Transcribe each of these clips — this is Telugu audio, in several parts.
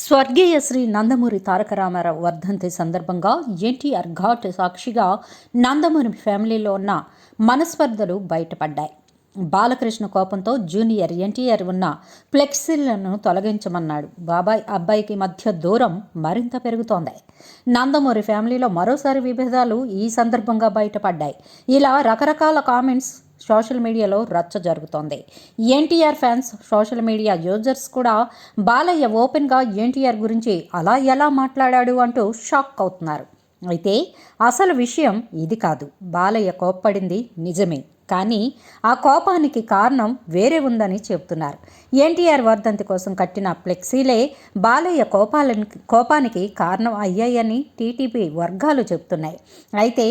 స్వర్గీయ శ్రీ నందమూరి తారక రామారావు వర్ధంతి సందర్భంగా ఎన్టీఆర్ ఘాట్ సాక్షిగా నందమూరి ఫ్యామిలీలో ఉన్న మనస్పర్ధలు బయటపడ్డాయి. బాలకృష్ణ కోపంతో జూనియర్ ఎన్టీఆర్ ఉన్న ఫ్లెక్సీలను తొలగించమన్నాడు. బాబాయ్ అబ్బాయికి మధ్య దూరం మరింత పెరుగుతోంది. నందమూరి ఫ్యామిలీలో మరోసారి విభేదాలు ఈ సందర్భంగా బయటపడ్డాయి. ఇలా రకరకాల కామెంట్స్ సోషల్ మీడియాలో రచ్చ జరుగుతోంది. NTR fans social media users కూడా బాలయ్య ఓపెన్గా ఎన్టీఆర్ గురించి అలా ఎలా మాట్లాడాడు అంటూ షాక్ అవుతున్నారు. అయితే అసలు విషయం ఇది కాదు. బాలయ్య కోప్పడింది నిజమే. కానీ ఆ కోపానికి కారణం వేరే ఉందని చెబుతున్నారు. ఎన్టీఆర్ వర్ధంతి కోసం కట్టిన ఫ్లెక్సీలే బాలయ్య కోపాలని కోపానికి కారణం అయ్యాయని టీటీపీ వర్గాలు చెబుతున్నాయి. అయితే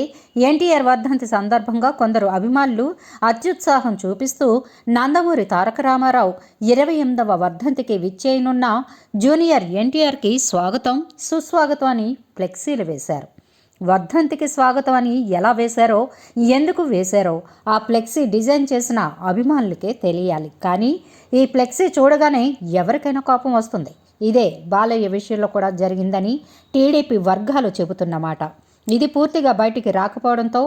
ఎన్టీఆర్ వర్ధంతి సందర్భంగా కొందరు అభిమానులు అత్యుత్సాహం చూపిస్తూ నందమూరి తారక రామారావు ఇరవై ఎనిమిదవ వర్ధంతికి విచ్చేయనున్న జూనియర్ ఎన్టీఆర్కి స్వాగతం సుస్వాగతం అని ఫ్లెక్సీలు వేశారు. వర్ధంతికి స్వాగతం అని ఎలా వేశారో ఎందుకు వేశారో ఆ ఫ్లెక్సీ డిజైన్ చేసిన అభిమానులకే తెలియాలి. కానీ ఈ ఫ్లెక్సీ చూడగానే ఎవరికైనా కోపం వస్తుంది. ఇదే బాలయ్య విషయంలో కూడా జరిగిందని టీడీపీ వర్గాలు చెబుతున్నమాట. ఇది పూర్తిగా బయటికి రాకపోవడంతో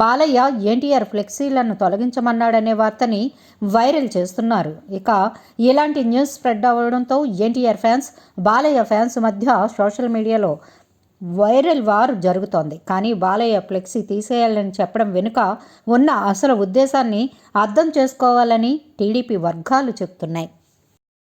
బాలయ్య ఎన్టీఆర్ ఫ్లెక్సీలను తొలగించమన్నాడనే వార్తని వైరల్ చేస్తున్నారు. ఇక ఇలాంటి న్యూస్ స్ప్రెడ్ అవ్వడంతో ఎన్టీఆర్ ఫ్యాన్స్ బాలయ్య ఫ్యాన్స్ మధ్య సోషల్ మీడియాలో వైరల్ వార్ జరుగుతోంది. కానీ బాలయ్య ఫ్లెక్సీ తీసేయాలని చెప్పడం వెనుక ఉన్న అసలు ఉద్దేశాన్ని అర్థం చేసుకోవాలని టీడీపీ వర్గాలు చెప్తున్నాయి.